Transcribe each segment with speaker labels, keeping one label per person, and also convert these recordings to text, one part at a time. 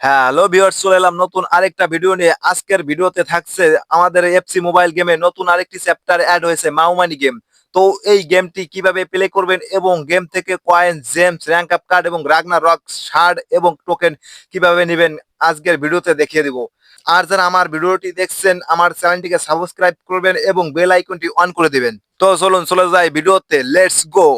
Speaker 1: হ্যাঁ hello viewers চলে এলাম নতুন আরেকটা ভিডিও নিয়ে। আজকের ভিডিওতে থাকছে আমাদের এফসি মোবাইল গেমে নতুন আরেকটি চ্যাপ্টার অ্যাড হয়েছে মাউমানি গেম তো এই গেমটি কীভাবে প্লে করবেন এবং গেম থেকে coin gems rank up card এবং রাগনা রক শার্ড এবং টোকেন কীভাবে নেবেন, আজকের ভিডিওতে দেখিয়ে দিব। আর যারা আমার ভিডিওটি দেখছেন, আমার চ্যানেলটিকে সাবস্ক্রাইব করবেন এবং বেল আইকনটি অন করে দিবেন। তো চলুন, চলে যাই ভিডিওতে লেটস গো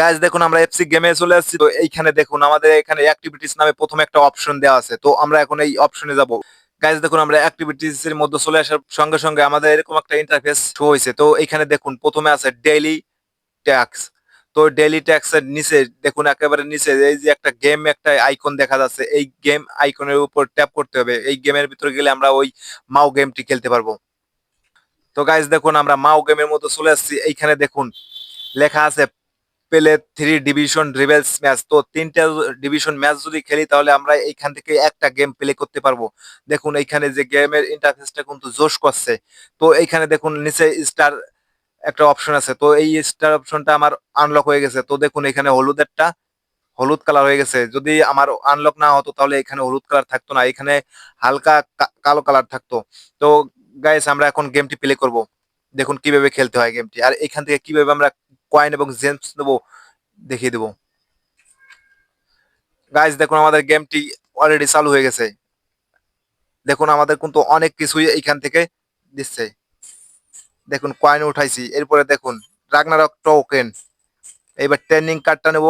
Speaker 1: গাইজ দেখুন, আমরা এফসি গেমে চলে আসছি। তো এইখানে দেখুন, আমাদের এখানে অ্যাক্টিভিটিস নামে প্রথম একটা অপশন দেওয়া আছে। তো আমরা এখন এই অপশনে যাব। গাইজ দেখুন, আমরা অ্যাক্টিভিটিস এর মধ্যে চলে আসার সঙ্গে সঙ্গে আমাদের এরকম একটা ইন্টারফেস শো হয়েছে। তো এইখানে দেখুন, প্রথমে আছে ডেইলি ট্যাক্স তো ডেইলি ট্যাক্স এর নিচে, দেখুন, একেবারে নিচে, এই যে একটা গেম একটা আইকন দেখা যাচ্ছে। এই গেম আইকনের উপর ট্যাপ করতে হবে। এই গেমের ভিতরে গেলে আমরা ওই মাও গেমটি খেলতে পারব। তো গাইজ দেখুন, আমরা মাও গেমের মধ্যে চলে আসছি। এইখানে দেখুন, লেখা আছে পেলে থ্রি ডিভিশন রিভেলস ম্যাচ তো তিনটা ডিভিশন ম্যাচ যদি খেলি, তাহলে আমরা এইখান থেকে একটা গেম প্লে করতে পারব। দেখুন, এইখানে যে গেমের ইন্টারফেসটা কিন্তু জোশ করছে। তো এইখানে দেখুন, নিচে স্টার একটা অপশন আছে। তো এই স্টার অপশনটা আমার আনলক হয়ে গেছে। তো দেখুন এখানে হলুদেরটা হলুদ কালার হয়ে গেছে। যদি আমার আনলক না হতো, তাহলে এখানে হলুদ কালার থাকতো না। এখানে হালকা কালো কালার থাকতো। তো গাইস আমরা এখন গেমটি প্লে করব। দেখুন, কীভাবে খেলতে হয় গেমটি আর এখান থেকে কীভাবে আমরা কয়েন এবং জেমস নেব, দেখিয়ে দেবো। গাইজ দেখুন আমাদের গেমটি অলরেডি চালু হয়ে গেছে। দেখুন আমাদের কিন্তু অনেক কিছুই এইখান থেকে দিচ্ছে। দেখুন কয়েন উঠাইছি, এরপরে দেখুন রাগনারক টোকেন এবার ট্রেনিং কার্ডটা নেব।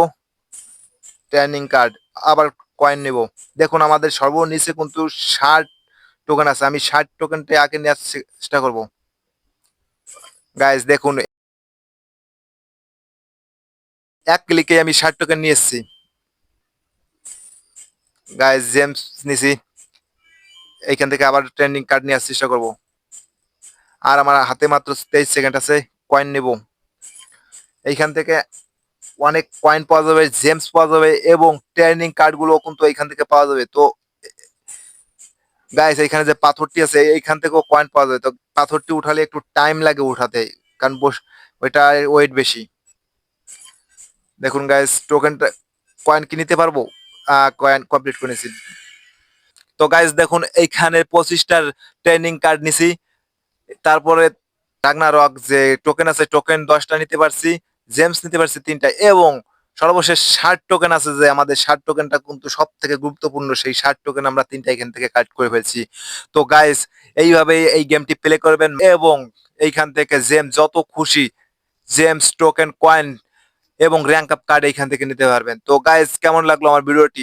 Speaker 1: ট্রেনিং কার্ড আবার কয়েন নেব। দেখুন আমাদের সর্বনিচে কিন্তু ষাট টোকেন আছে, আমি ষাট টোকেনটা আগে নেওয়ার চেষ্টা করব। গাইজ দেখুন এক ক্লিকে আমি ষাট টোকেন নিয়ে এসেছি। গায়ে জেমস নিছি। এইখান থেকে আবার ট্রেন্ডিং কার্ড নেওয়ার চেষ্টা করব। আর আমার হাতে মাত্র তেইশ সেকেন্ড আছে কয়েন নেব। এইখান থেকে অনেক কয়েন পাওয়া যাবে জেমস পাওয়া যাবে এবং ট্রেন্ডিং কার্ডগুলো কিন্তু এইখান থেকে পাওয়া যাবে। তো গাইস এইখানে যে পাথরটি আছে, এইখান থেকেও কয়েন পাওয়া যাবে। তো পাথরটি উঠালে একটু টাইম লাগে উঠাতে, কারণ বস ওইটা ওয়েট বেশি। দেখুন গাইস টোকেনটা কয়েন কি নিতে পারব? কয়েন কমপ্লিট করে নিয়েছি তো গাইজ দেখুন, এইখানে পঁচিশটার ট্রেনিং কার্ড নিছি। তারপরে রাগনা রক যে টোকেন আছে টোকেন দশটা নিতে পারছি। জেমস নিতে পারছি তিনটা এবং সর্বশেষ ষাট টোকেন আছে যে আমাদের ষাট টোকেনটা কিন্তু সব থেকে গুরুত্বপূর্ণ, সেই ষাট টোকেন আমরা তিনটা এখান থেকে কাট করে ফেলছি। তো গাইজ এইভাবে এই গেমটি প্লে করবেন এবং এইখান থেকে জেমস যত খুশি জেমস টোকেন কয়েন এবং র্যাঙ্ক আপ কার্ড এখান থেকে নিতে পারবেন। তো গাইজ কেমন লাগল আমার ভিডিওটি